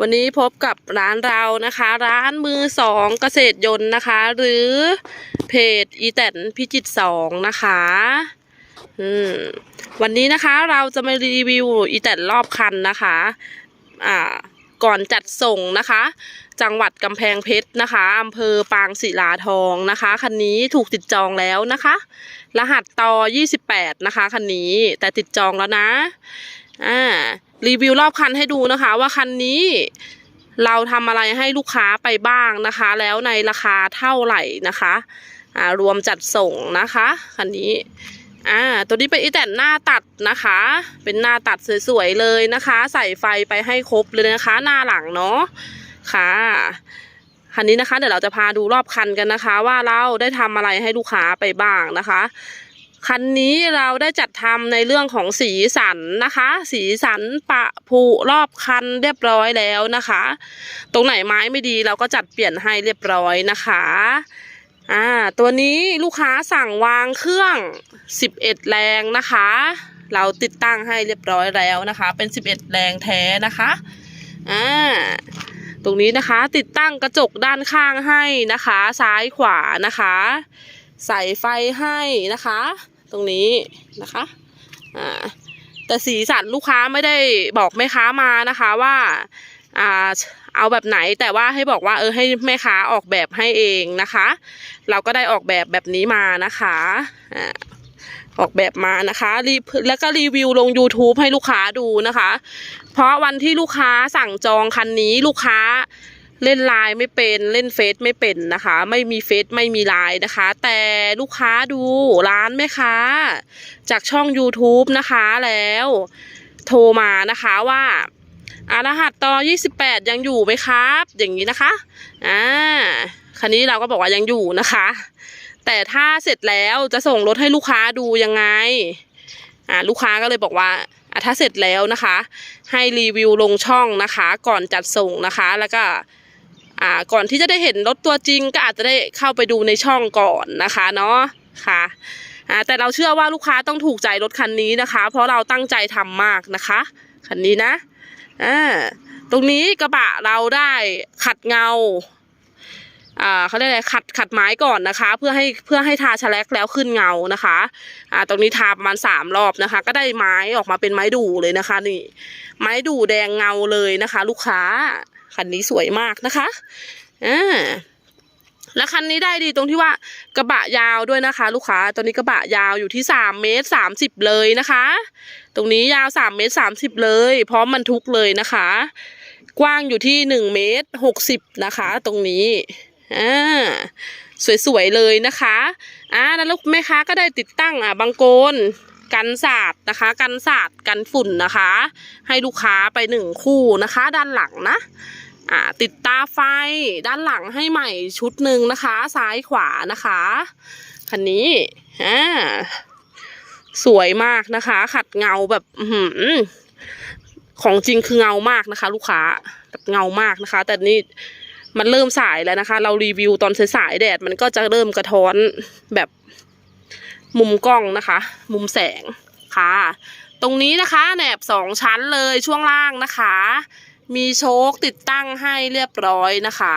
วันนี้พบกับร้านเรานะคะ ร้านมือสองเกษตรยนต์นะคะ หรือเพจอีแตนพิจิตรสองนะคะอืมวันนี้นะคะเราจะมารีวิวอีแตนรอบคันนะคะอ่าก่อนจัดส่งนะคะ จังหวัดกำแพงเพชรนะคะอำเภอปางศิลาทองนะคะคันนี้ถูกติดจองแล้วนะคะ รหัสต่อ 28 นะคะคันนี้แต่ติดจองแล้วนะ อ่ารีวิวรอบคันให้ดูนะคะ ว่าคันนี้เราทำอะไรให้ลูกค้าไปบ้างนะคะ แล้วในราคาเท่าไหร่นะคะอ่ารวมจัดส่งนะคะคันนี้อ่าตัวนี้เป็นอีแตนหน้าตัดนะคะ เป็นหน้าตัดสวยๆเลยนะคะ ใส่ไฟไปให้ครบเลยนะคะ หน้าหลังเนาะค่ะคันนี้นะคะ เดี๋ยวเราจะพาดูรอบคันกันนะคะ ว่าเราได้ทำอะไรให้ลูกค้าไปบ้างนะคะ คันนี้เราได้จัดทำในเรื่องของสีสันนะคะ สีสันปะผุรอบคันเรียบร้อยแล้วนะคะ ตรงไหนไม้ไม่ดีเราก็จัดเปลี่ยนให้เรียบร้อยนะคะอ่าตัวนี้ลูกค้าสั่งวางเครื่อง 11 แรงนะคะ เราติดตั้งให้เรียบร้อยแล้วนะคะ เป็น 11 แรงแท้นะคะอ่าตรงนี้นะคะติดตั้งกระจกด้านข้างให้นะคะ ซ้ายขวานะคะ ใส่ไฟให้นะคะ ตรงนี้นะคะอ่าแต่สีสันลูกค้าไม่ได้บอกแม่ค้ามานะคะว่าอ่าเอาแบบไหนแต่ว่าให้บอกว่าเออให้แม่ค้าออกแบบให้เองนะคะ เราก็ได้ออกแบบแบบนี้มานะคะอ่าออกแบบมานะคะรีแล้วก็รีวิวลง YouTube ให้ลูกค้าดูนะคะ เพราะวันที่ลูกค้าสั่งจองคันนี้ลูกค้า เล่นไลน์ไม่เป็นเล่นเฟซไม่เป็นนะคะ ไม่มีเฟซไม่มีไลน์นะคะ แต่ลูกค้าดูร้านแม่ค้าจากช่อง YouTube นะคะแล้วโทรมานะคะว่าอารหัสต่อ28 ยังอยู่ไหมครับ อย่างนี้นะคะอ่าคันนี้เราก็บอกว่ายังอยู่นะคะ แต่ถ้าเสร็จแล้วจะส่งรถให้ลูกค้าดูยังไงอ่าลูกค้าก็เลยบอกว่าถ้าเสร็จแล้วนะคะ ให้รีวิวลงช่องนะคะ ก่อนจัดส่งนะคะแล้วก็ อ่าก่อนที่จะได้เห็นรถตัวจริงก็อาจจะได้เข้าไปดูในช่องก่อนนะคะเนาะค่ะอ่าแต่เราเชื่อว่าลูกค้าต้องถูกใจรถคันนี้นะคะ เพราะเราตั้งใจทำมากนะคะคันนี้นะอ่าตรงนี้กระบะเราได้ขัดเงาอ่าเขาเรียกอะไรขัดขัดไม้ก่อนนะคะ เพื่อให้เพื่อให้ทาชะแลกแล้วขึ้นเงานะคะอ่าตรงนี้ทาประมาณสามรอบนะคะ ก็ได้ไม้ออกมาเป็นไม้ดูเลยนะคะ นี่ ไม้ดูแดงเงาเลยนะคะ ลูกค้า คันนี้สวยมากนะคะอ่าแล้วคันนี้ได้ดีตรงที่ว่ากระบะยาวด้วยนะคะ ลูกค้าตัวนี้กระบะยาวอยู่ที่สามเมตรสามสิบเลยนะคะ ตรงนี้ยาวสามเมตรสามสิบเลย พร้อมบรรทุกเลยนะคะ กว้างอยู่ที่หนึ่งเมตรหกสิบนะคะ ตรงนี้อ่าสวยๆเลยนะคะอ่าแล้วลูกแม่ค้าก็ได้ติดตั้งอะบังโกนกันศาสตร์นะคะ กันศาสตร์กันฝุ่นนะคะ ให้ลูกค้าไปหนึ่งคู่นะคะ ด้านหลังนะ อ่าติดตาไฟด้านหลังให้ใหม่ชุดหนึ่งนะคะ ซ้ายขวานะคะคันนี้อ่าสวยมากนะคะ ขัดเงาแบบอื้อหือของจริงคือเงามากนะคะ ลูกค้าแบบเงามากนะคะ แต่นี่มันเริ่มสายแล้วนะคะ เรารีวิวตอนสายๆแดดมันก็จะเริ่มกระท้อนแบบมุมกล้องนะคะ มุมแสงค่ะ ตรงนี้นะคะแหนบสองชั้นเลยช่วงล่างนะคะ มีโชคติดตั้งให้เรียบร้อยนะคะ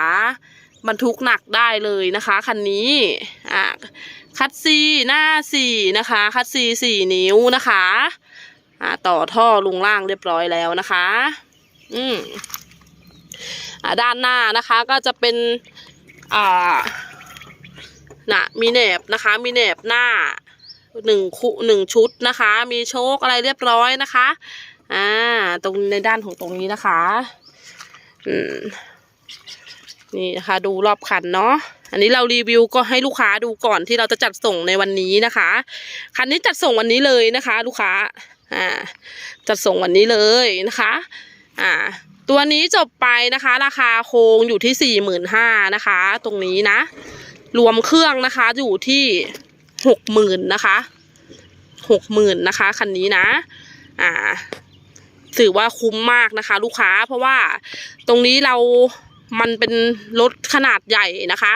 บรรทุกหนักได้เลยนะคะคันนี้อะคัดซีหน้าสี่นะคะ คัดซีสี่นิ้วนะคะอะต่อท่อลุงล่างเรียบร้อยแล้วนะคะ อืมอะด้านหน้านะคะก็จะเป็นอ่าน่ะมีแหนบนะคะ มีแหนบหน้าหนึ่งคู่หนึ่งชุดนะคะ มีโชคอะไรเรียบร้อยนะคะ อ่า ตรงในด้านของตรงนี้นะคะอืมนี่นะคะดูรอบคันเนาะอันนี้เรารีวิวก็ให้ลูกค้าดูก่อนที่เราจะจัดส่งในวันนี้นะคะ คันนี้จัดส่งวันนี้เลยนะคะ ลูกค้าอ่าจัดส่งวันนี้เลยนะคะ อ่า ตัวนี้จบไปนะคะ ราคาโครงอยู่ที่สี่หมื่นห้านะคะ ตรงนี้นะ รวมเครื่องนะคะอยู่ที่หกหมื่นนะคะหกหมื่นนะคะ คันนี้นะ อ่า ถือว่าคุ้มมากนะคะ ลูกค้าเพราะว่าตรงนี้เรามันเป็นรถขนาดใหญ่นะคะ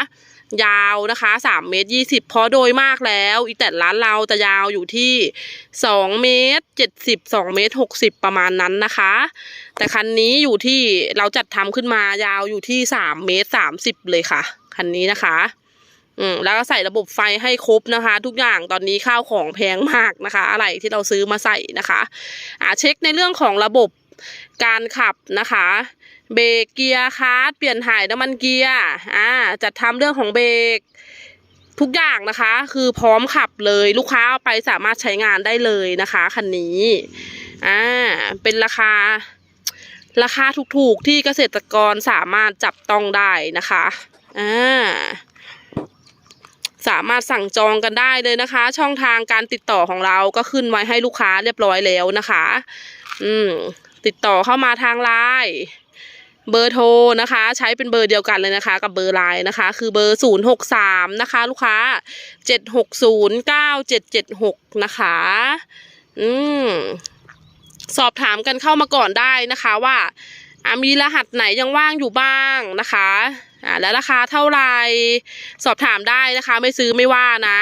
ยาวนะคะสามเมตรยี่สิบพราะโดยมากแล้ว อีแต่ร้านเราจะยาวอยู่ที่สองเมตรเจ็ดสิบสองเมตรหกสิบประมาณนั้นนะคะ แต่คันนี้อยู่ที่เราจัดทำขึ้นมายาวอยู่ที่สามเมตรสามสิบเลยค่ะ คันนี้นะคะ อืมแล้วก็ใส่ระบบไฟให้ครบนะคะ ทุกอย่างตอนนี้ข้าวของแพงมากนะคะ อะไรที่เราซื้อมาใส่นะคะอ่าเช็คในเรื่องของระบบการขับนะคะ เบรกเกียร์คลัร์ดเปลี่ยนถ่ายน้ำมันเกียร์อ่าจัดทำเรื่องของเบรกทุกอย่างนะคะ คือพร้อมขับเลยลูกค้าเอาไปสามารถใช้งานได้เลยนะคะคันนี้อ่าเป็นราคา ราคาถูกๆที่เกษตรกรสามารถจับต้องได้นะคะอ่า สามารถสั่งจองกันได้เลยนะคะ ช่องทางการติดต่อของเราก็ขึ้นไว้ให้ลูกค้าเรียบร้อยแล้วนะคะ อืม ติดต่อเข้ามาทางไลน์เบอร์โทรนะคะ ใช้เป็นเบอร์เดียวกันเลยนะคะ กับเบอร์ไลน์นะคะ คือเบอร์ศูนย์หกสามนะคะ ลูกค้าเจ็ดหกศูนย์เก้าเจ็ดเจ็ดหกนะคะ อืม สอบถามกันเข้ามาก่อนได้นะคะว่ามีรหัสไหนยังว่างอยู่บ้างนะคะ อ่าและราคาเท่าไหร่สอบถามได้นะคะ ไม่ซื้อไม่ว่านะ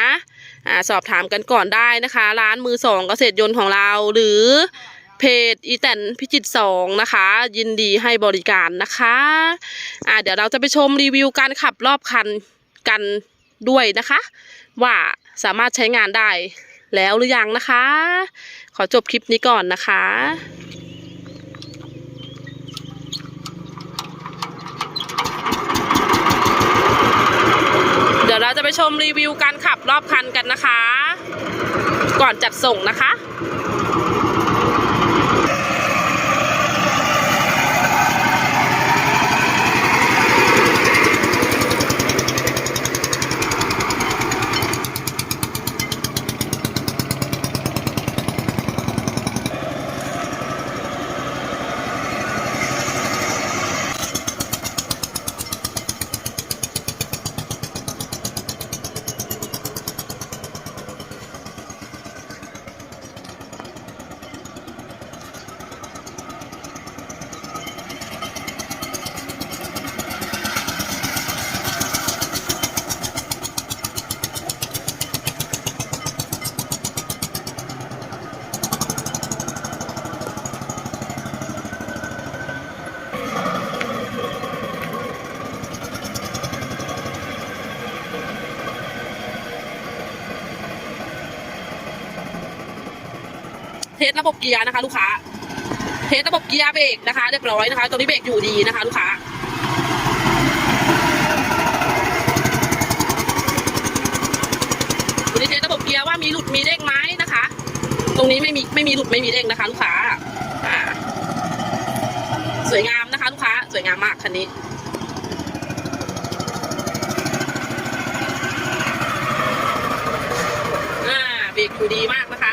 อ่าสอบถามกันก่อนได้นะคะ ร้านมือสองเกษตรยนต์ของเราหรือเพจอีแตนพิจิตสองนะคะ ยินดีให้บริการนะคะอ่าเดี๋ยวเราจะไปชมรีวิวการขับรอบคันกันด้วยนะคะ ว่าสามารถใช้งานได้แล้วหรือยังนะคะ ขอจบคลิปนี้ก่อนนะคะ ดี๋ยวเราจะไปชมรีวิวการขับรอบคันกันนะคะ ก่อนจัดส่งนะคะ เทสระบบเกียร์นะคะ ลูกค้า เทสระบบเกียร์เบรกนะคะเรียบร้อยนะคะตัวนี้เบรกอยู่ดีนะคะ ลูกค้าตัวนี้เทสระบบเกียร์ว่ามีหลุดมีเด้งไหมนะคะ ตรงนี้ไม่มีไม่มีหลุดไม่มีเด้งนะคะ ลูกค้าสวยงามนะคะ ลูกค้าสวยงามมากคันนี้เบรกอยู่ดีมากนะคะ